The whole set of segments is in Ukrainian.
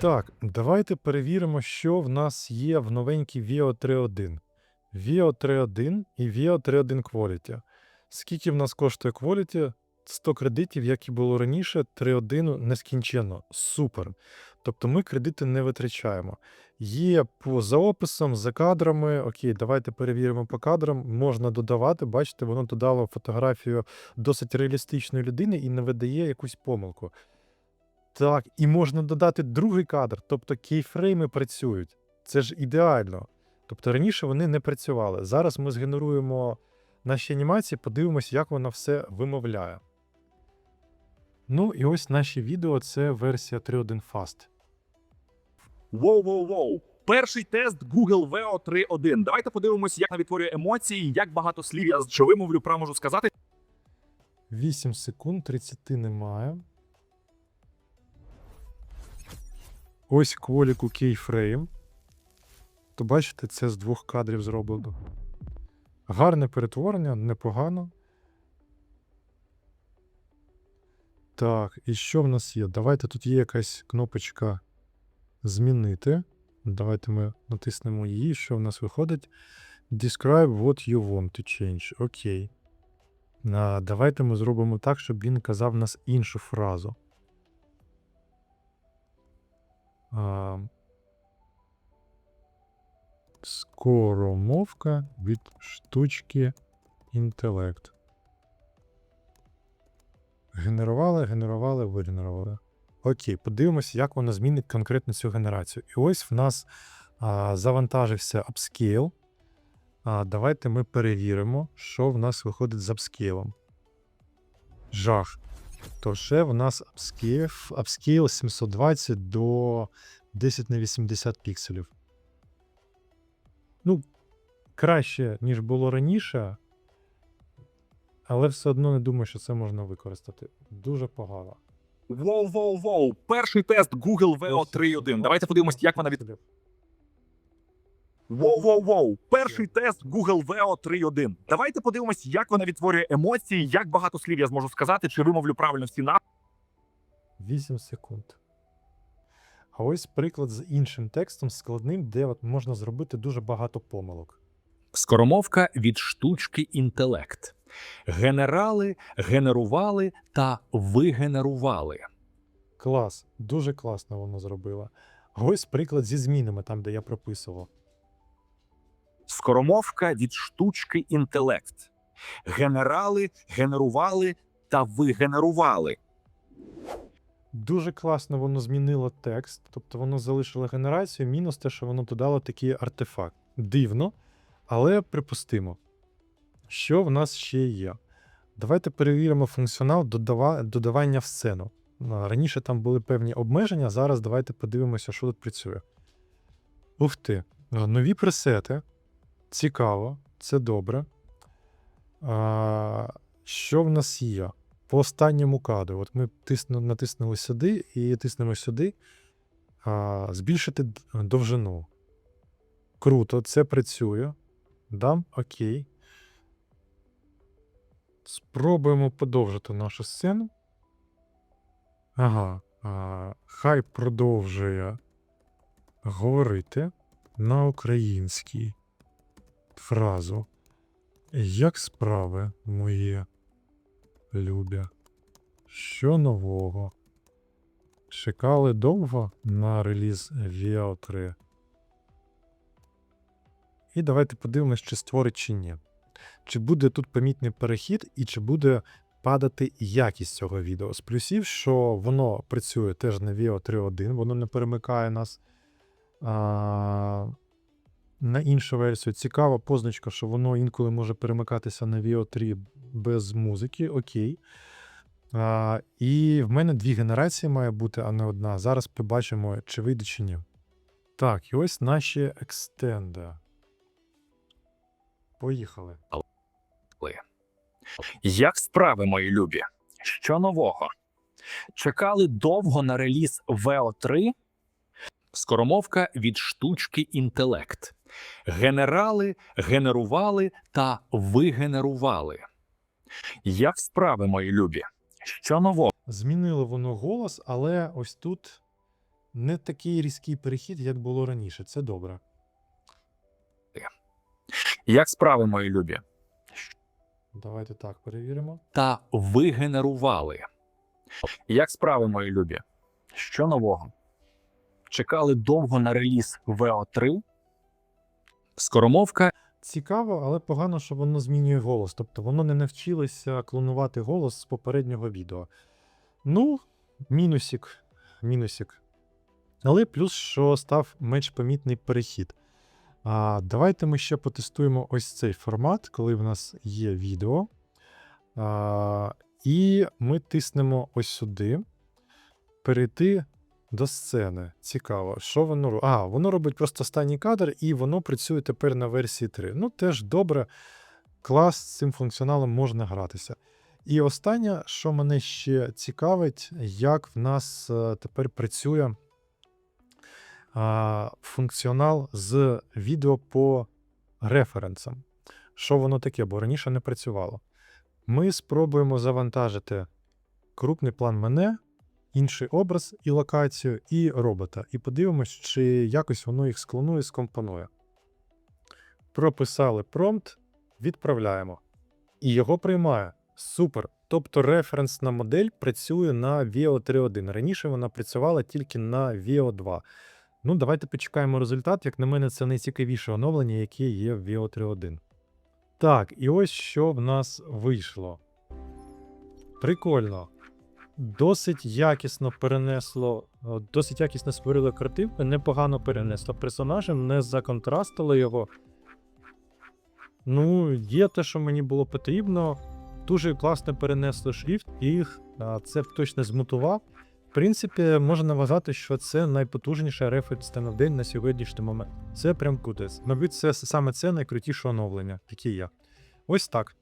Так, давайте перевіримо, що в нас є в новенькій VIO 3.1. VIO 3.1 і VIO 3.1 Quality. Скільки в нас коштує Quality? 100 кредитів, як і було раніше, 3.1 нескінченно. Супер. Тобто ми кредити не витрачаємо. Є по за описом, за кадрами. Окей, давайте перевіримо по кадрам. Можна додавати. Бачите, воно додало фотографію досить реалістичної людини і не видає якусь помилку. Так, і можна додати другий кадр, тобто кейфрейми працюють. Це ж ідеально. Тобто раніше вони не працювали. Зараз ми згенеруємо наші анімації, подивимося, як вона все вимовляє. Ну і ось наші відео це версія 3.1 Fast. Воу-воу-воу. Перший тест Google VO 3.1. Давайте подивимось, як вона відтворює емоції, як багато слів я що вимовлю, право можу сказати. 8 секунд, 30 немає. Ось кволіку кейфрейм. То бачите, це з двох кадрів зроблено. Гарне перетворення, непогано. Так, і що в нас є? Давайте тут є якась кнопочка змінити. Давайте ми натиснемо її. Що в нас виходить? Describe what you want to change. Окей. А, давайте ми зробимо так, щоб він казав нас іншу фразу. Скоромовка від штучки інтелект. Генерували, генерували, вигенерували. Окей, подивимося, як вона змінить конкретно цю генерацію. І ось в нас а, завантажився upscale. А, давайте ми перевіримо, що в нас виходить з апскейлом. Жах. То ще в нас апскейл, апскейл 720 до 10 на 80 пікселів. Ну, краще, ніж було раніше. Але все одно не думаю, що це можна використати. Дуже погано. Воу-воу-воу. Перший тест Google VO 3.1. Давайте подивимось, як вона від. Воу-воу-воу. Перший тест Google VO 3.1. Давайте подивимось, як вона відтворює емоції, як багато слів я зможу сказати, чи вимовлю правильно всі на. 8 секунд. А ось приклад з іншим текстом складним, де от можна зробити дуже багато помилок. Скоромовка від штучки інтелект. Генерали, генерували та вигенерували. Клас, дуже класно воно зробило. А ось приклад зі змінами, там, де я прописував. Скоромовка від штучки інтелект. Генерали, генерували та вигенерували. Дуже класно воно змінило текст, тобто воно залишило генерацію, мінус те, що воно додало такий артефакт. Дивно, але припустимо. Що в нас ще є? Давайте перевіримо функціонал додавання в сцену. Раніше там були певні обмеження, зараз давайте подивимося, що тут працює. Ух ти, нові пресети. Цікаво, це добре. А, що в нас є? По останньому кадру. От ми тисну, натиснули сюди і тиснемо сюди. А, збільшити довжину. Круто, це працює. Дам окей. Спробуємо подовжити нашу сцену. Ага. А, хай продовжує говорити на українській фразу. Як справи, мої любі? Що нового? Чекали довго на реліз VIO 3. І давайте подивимось, чи створить чи ні. Чи буде тут помітний перехід, і чи буде падати якість цього відео. З плюсів, що воно працює теж на VIO 3.1, воно не перемикає нас а, на іншу версію. Цікава позначка, що воно інколи може перемикатися на VIO 3 без музики. Окей. А, і в мене дві генерації має бути, а не одна. Зараз побачимо, чи вийде чи ні. Так, і ось наші екстенди. Поїхали. Як справи, мої любі? Що нового? Чекали довго на реліз VO 3? Скоромовка від штучки інтелект. Генерали, генерували та вигенерували. Як справи, мої любі? Що нового? Змінило воно голос, але ось тут не такий різкий перехід, як було раніше. Це добре. Як справи, мої любі? Давайте так перевіримо. Та ви генерували. Як справи, мої любі? Що нового? Чекали довго на реліз VO3? Скоромовка Цікаво, але погано, що воно змінює голос. Тобто воно не навчилося клонувати голос з попереднього відео. Ну, мінусик, мінусик. Але плюс, що став менш помітний перехід. А, давайте ми ще потестуємо ось цей формат, коли в нас є відео. А, і ми тиснемо ось сюди. Перейти до сцени. Цікаво, що воно робить? А, воно робить просто останній кадр, і воно працює тепер на версії 3. Ну, теж добре. Клас з цим функціоналом можна гратися. І останнє, що мене ще цікавить, як в нас е, тепер працює а, функціонал з відео по референсам. Що воно таке, бо раніше не працювало. Ми спробуємо завантажити крупний план мене, інший образ і локацію, і робота. І подивимось, чи якось воно їх склонує, скомпонує. Прописали промпт, відправляємо. І його приймає. Супер. Тобто референсна модель працює на VIO 3.1. Раніше вона працювала тільки на VIO 2. Ну, давайте почекаємо результат. Як на мене, це найцікавіше оновлення, яке є в VIO 3.1. Так, і ось що в нас вийшло. Прикольно. Досить якісно перенесло, досить якісно створило картинку, непогано перенесло персонажа, не законтрастило його. Ну, є те, що мені було потрібно. Дуже класно перенесло шрифт, а, це точно змутував. В принципі, можна вважати, що це найпотужніша референсна день на сьогоднішній момент. Це прям кутець. Мабуть, це саме це найкрутіше оновлення, яке є. Ось так.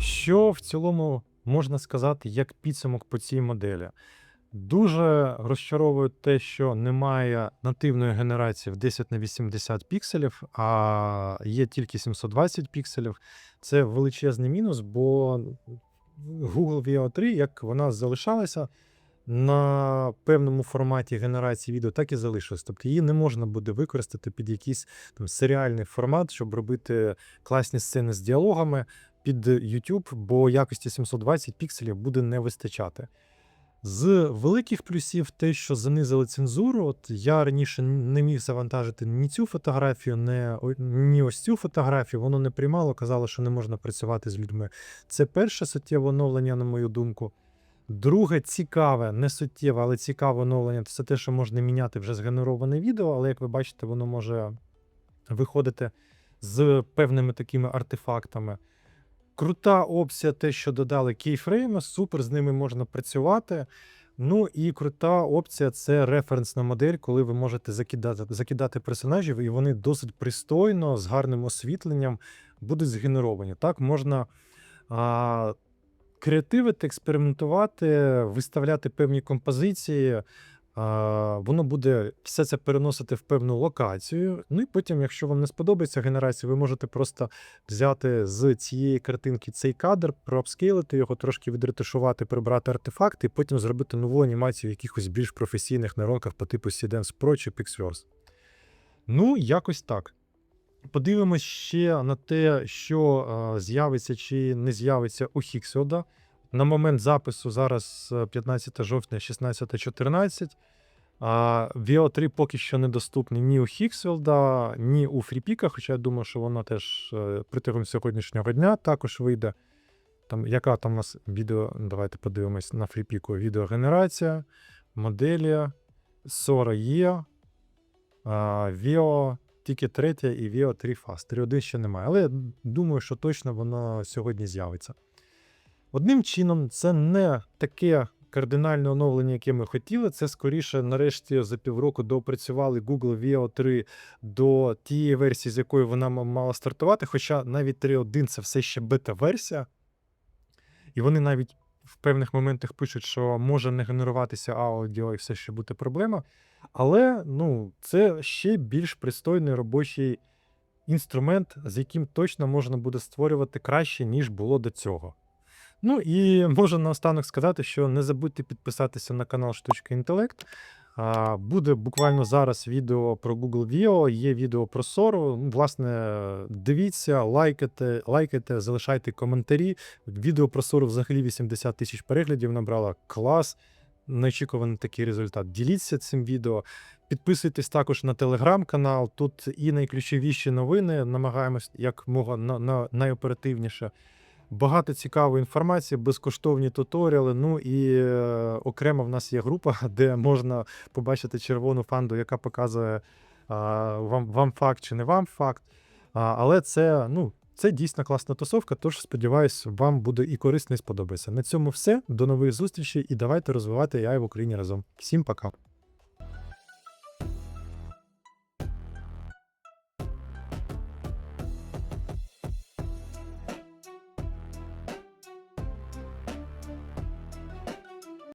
Що в цілому можна сказати як підсумок по цій моделі? Дуже розчаровує те, що немає нативної генерації в 10 на 80 пікселів, а є тільки 720 пікселів. Це величезний мінус, бо Google VO 3, як вона залишалася на певному форматі генерації відео, так і залишилась. Тобто її не можна буде використати під якийсь там серіальний формат, щоб робити класні сцени з діалогами під YouTube, бо якості 720 пікселів буде не вистачати. З великих плюсів те, що занизили цензуру. От я раніше не міг завантажити ні цю фотографію, не, ні ось цю фотографію. Воно не приймало, казало, що не можна працювати з людьми. Це перше суттєве оновлення, на мою думку. Друге, цікаве, не суттєве, але цікаве оновлення це те, що можна міняти вже згенероване відео, але як ви бачите, воно може виходити з певними такими артефактами. Крута опція, те, що додали кейфрейми, супер, з ними можна працювати. Ну і крута опція це референсна модель, коли ви можете закидати, закидати персонажів, і вони досить пристойно, з гарним освітленням будуть згенеровані. Так, можна а, креативити, експериментувати, виставляти певні композиції. Воно буде все це переносити в певну локацію. Ну і потім, якщо вам не сподобається генерація, ви можете просто взяти з цієї картинки цей кадр, проапскейлити його, трошки відретушувати, прибрати артефакти, і потім зробити нову анімацію в якихось більш професійних нейронках по типу Seedance Pro чи Pixverse. Ну, якось так. Подивимось ще на те, що з'явиться чи не з'явиться у Хіксіода. На момент запису зараз е, 15 жовтня, 16.14. А VO 3 поки що недоступний ні у Хіксфілда, ні у Фріпіка, хоча я думаю, що воно теж е, протягом сьогоднішнього дня також вийде. Там, яка там у нас відео, давайте подивимось на Фріпіку. Відеогенерація, моделі, Sora є, VIO тільки третя і VIO 3 Fast. 3.1 ще немає, але я думаю, що точно воно сьогодні з'явиться. Одним чином, це не таке кардинальне оновлення, яке ми хотіли. Це скоріше, нарешті, за півроку доопрацювали Google VIO 3 до тієї версії, з якої вона мала стартувати. Хоча навіть 3.1 це все ще бета-версія. І вони навіть в певних моментах пишуть, що може не генеруватися аудіо і все ще бути проблема. Але ну, це ще більш пристойний робочий інструмент, з яким точно можна буде створювати краще, ніж було до цього. Ну і можу наостанок сказати, що не забудьте підписатися на канал Штучка Інтелект. Буде буквально зараз відео про Google Veo, є відео про Sora. Ну, Власне, дивіться, лайкайте, лайкайте, залишайте коментарі. Відео про Sora взагалі 80 тисяч переглядів набрала. Клас. Неочікуваний такий результат. Діліться цим відео. Підписуйтесь також на телеграм-канал. Тут і найключовіші новини. Намагаємось як мога на, на найоперативніше. Багато цікавої інформації, безкоштовні туторіали. Ну і е, окремо в нас є група, де можна побачити червону фанду, яка показує вам, вам факт чи не вам факт. Але це, ну, це дійсно класна тусовка, тож сподіваюсь, вам буде і корисно, і сподобається. На цьому все. До нових зустрічей і давайте розвивати AI в Україні разом. Всім пока.